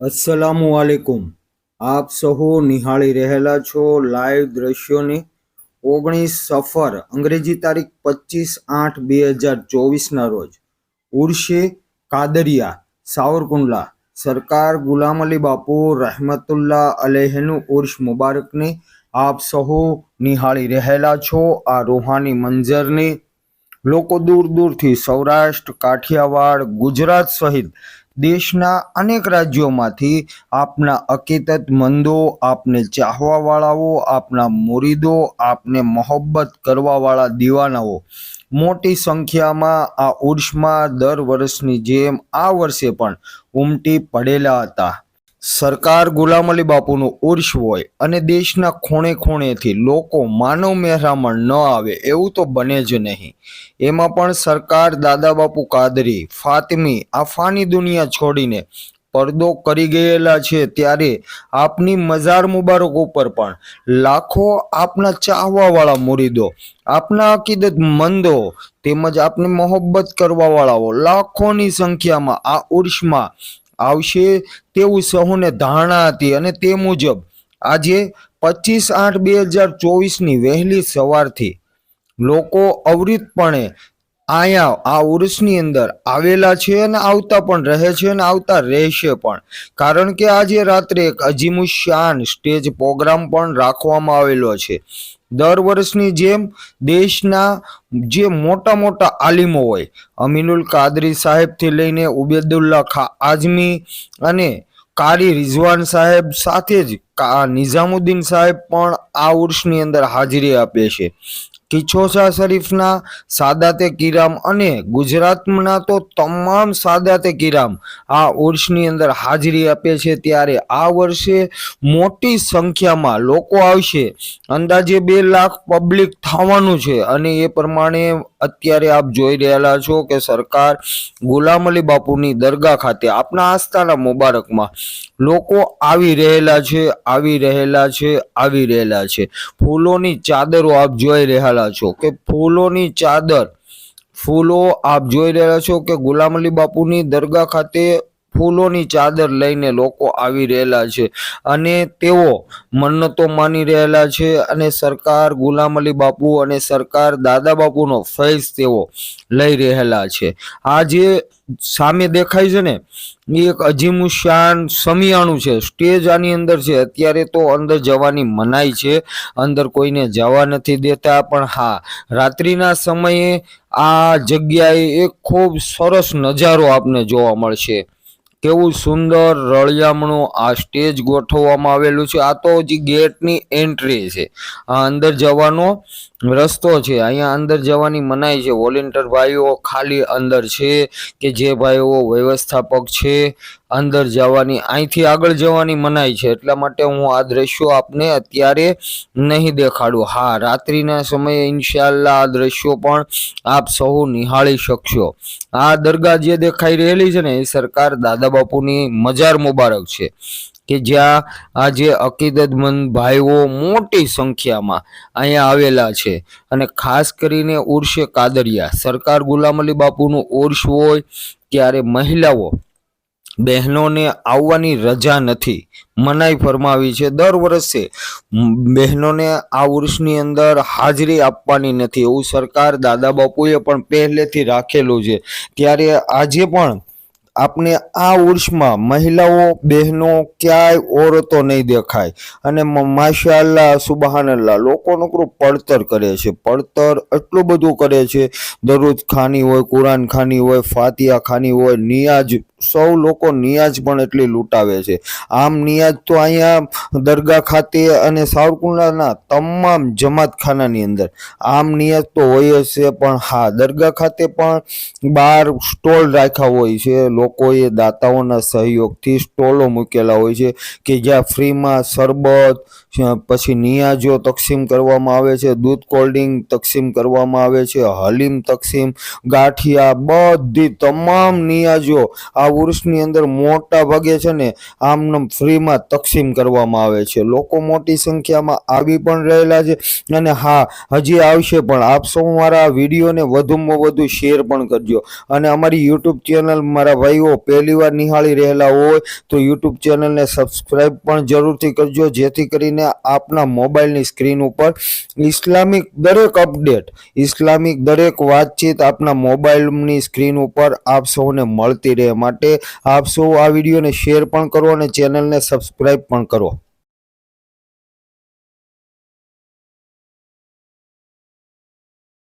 અસલામુ આલેકુમ આપ સહુ નિહાળી રહેલા છો લાઈવ દ્રશ્યોને ઓગણીસ સફર, અંગ્રેજી તારીખ પચીસ આઠ બે હજાર ચોવીસના રોજ. ઉર્ષે કાદરિયા, સાવરકુંડલા. સરકાર ગુલામ અલી બાપુ રહેમતુલ્લા અલેહનું ઉર્ષ મુબારકને આપ સહુ નિહાળી રહેલા છો. આ રૂહાની મંજરને લોકો દૂર દૂરથી સૌરાષ્ટ્ર, કાઠિયાવાડ, ગુજરાત સહિત દેશના અનેક રાજ્યોમાંથી આપના અકીદતમંદો આપને ચાહવાવાળાઓ, આપના મુરીદો, આપને મોહબ્બત કરવાવાળા દીવાનાઓ. મોટી સંખ્યામાં આ ઉર્ષમાં દર વર્ષની જેમ આ વર્ષે પણ ઉમટી પડેલા હતા. સરકાર ગુલામ અલી બાપુનું ઉર્ષ હોય અને દેશના ખૂણે ખૂણેથી લોકો માનવ મહેરામણ ન આવે એવું તો બને જ નહીં. એમાં પણ સરકાર દાદા બાપુ કાદરી, ફાતમી આ ફાની દુનિયા છોડીને પડદો કરી ગયેલા છે ત્યારે આપની મઝાર મુબારક ઉપર પણ લાખો આપના ચાહવાવાળા મુરીદો, આપના અકીદત મંદો તેમજ આપને મોહબ્બત કરવાવાળાઓ લાખોની સંખ્યામાં આ ઉર્ષમાં આવશે તેવું સહુને ધારણા હતી અને તે મુજબ આજે પચીસ આઠ બે હજાર ચોવીસની વહેલી સવારથી લોકો અવરિતપણે અહીંયા આ ઉર્સની અંદર આવેલા છે અને આવતા પણ રહે છે અને આવતા રહેશે પણ. કારણ કે આજે રાત્રે એક અજીમુશાન સ્ટેજ પ્રોગ્રામ પણ રાખવામાં આવેલો છે. દર વર્ષની જેમ દેશના જે મોટા મોટા આલિમો હોય, અમીનુલ કાદરી સાહેબથી લઈને ઉબેદુલ્લા ખા આઝમી અને કારી રિઝવાન સાહેબ સાથે જ નિઝામુદ્દીન સાહેબ પણ આ ઉર્સની અંદર હાજરી આપે છે. કિચ્છોસા શરીફના સાદાતે કિરામ અને ગુજરાતના તો તમામ સાદાતે કિરામ આ ઉર્ષની અંદર હાજરી આપે છે ત્યારે આ વર્ષે મોટી સંખ્યામાં લોકો આવશે. અંદાજે બે લાખ પબ્લિક થવાનું છે અને એ પ્રમાણે અત્યારે આપ જોઈ રહેલા છો કે સરકાર ગુલામ અલી બાપુની દરગાહ ખાતે આપના આસ્થાના મુબારકમાં લોકો આવી રહેલા છે, આવી રહેલા છે, આવી રહેલા છે. ફૂલોની ચાદરો આપ જોઈ રહેલા છો કે ફૂલોની ચાદર ફૂલો આપ જોઈ રહ્યા છો કે ગુલામ અલી બાપુની દરગાહ ખાતે ફૂલોની ચાદર લઈને લોકો આવી રહેલા છે અને તેઓ મન્નતો માની રહેલા છે અને સરકાર ગુલામ અલી બાપુ અને સરકાર દાદા બાપુનો ફૈઝ તેઓ લઈ રહેલા છે. આ જે સામે દેખાય છે ને, એ એક અજીમુશાન સમિયાણું છે. સ્ટેજ આની અંદર છે. અત્યારે તો અંદર જવાની મનાઈ છે. અંદર કોઈને જવા નથી દેતા, પણ હા, રાત્રિના સમયે આ જગ્યાએ એક ખૂબ સરસ નજારો આપને જોવા મળશે. કેવું સુંદર રળિયામણું આ સ્ટેજ ગોઠવવામાં આવેલું છે. આ તો હજી ગેટની એન્ટ્રી છે. આ અંદર જવાનો રસ્તો છે. અહીંયા અંદર જવાની મનાઈ છે. વોલેન્ટિયર ભાઈઓ ખાલી અંદર છે કે જે ભાઈઓ વ્યવસ્થાપક છે, અંદર જવાની, અહીંથી આગળ જવાની મનાઈ છે. એટલા માટે હું આ દ્રશ્યો આપને અત્યારે નહીં દેખાડું. હા, રાત્રિના સમયે ઇન્શાલ્લાહ આ દ્રશ્યો પણ આપ સૌ નિહાળી શકશો. આ દરગાહ જે દેખાઈ રહેલી છે ને, એ સરકાર દાદા બાપુની મજાર મુબારક છે. કે જ્યાં આજે અકીદતમંદ ભાઈઓ મોટી સંખ્યામાં અહીંયા આવેલા છે. અને ખાસ કરીને ઉર્ષે કાદરિયા, સરકાર ગુલામ અલી બાપુનું ઉર્ષ હોય ત્યારે મહિલાઓ બહેનોને આવવાની રજા નથી. મનાઈ ફરમાવી છે, દર વર્ષે બહેનોને આ ઉર્ષની અંદર હાજરી આપવાની નથી. એવું સરકાર દાદા બાપુએ પણ પહેલેથી રાખેલું છે. ત્યારે આજે પણ આપને આ ઉર્ષમાં મહિલાઓ, બહેનો ક્યાંય ઓરતો નહીં દેખાય. અને માશાલ્લા સુબહાનલ્લા લોકો નકરું પડતર કરે છે. પડતર એટલું બધું કરે છે. દરરોજ ખાની હોય, કુરાન ખાની હોય ફાતિયા ખાની હોય, નિયાજ સૌ લોકો નિયાજ પણ એટલી લૂંટાવે છે. આમ નિયાજ તો અહીંયા દરગાહ ખાતે અને સાવરકુંડલાના તમામ જમાતખાનાની અંદર. આમ નિયાજ તો હોય જ છે, પણ હા, દરગાહ ખાતે પણ બહાર સ્ટોલ રાખ્યા હોય છે. લોકોએ દાતાઓના સહયોગથી સ્ટોલો મૂકેલા હોય છે કે જ્યાં ફ્રીમાં શરબત પછી નિયાજો તકસીમ કરવામાં આવે છે, દૂધ કોલ્ડિંગ તકસીમ કરવામાં આવે છે, હલીમ તકસીમ, ગાંઠિયા, બધી તમામ નિયાજો આ ઉર્સની અંદર મોટા ભાગે છે ને આમ ફ્રીમાં તકસીમ કરવામાં આવે છે. લોકો મોટી સંખ્યામાં આવી પણ રહેલા છે અને હા, હજી આવશે પણ. આપ સૌ મારા વિડીયોને વધુમાં વધુ શેર પણ કરજો. અને અમારી યુટ્યુબ ચેનલ મારા ભાઈઓ પહેલીવાર નિહાળી રહેલા હોય તો યુટ્યુબ ચેનલને સબસ્ક્રાઈબ પણ જરૂરથી કરજો. જેથી કરીને આપના મોબાઈલની સ્ક્રીન ઉપર ઇસ્લામિક દરેક અપડેટ, ઇસ્લામિક દરેક વાતચીત આપના મોબાઈલની સ્ક્રીન ઉપર આપ સૌને મળતી રહે. માટે આપ આ વિડીયોને શેર પણ કરો અને ચેનલને સબસ્ક્રાઈબ પણ કરો.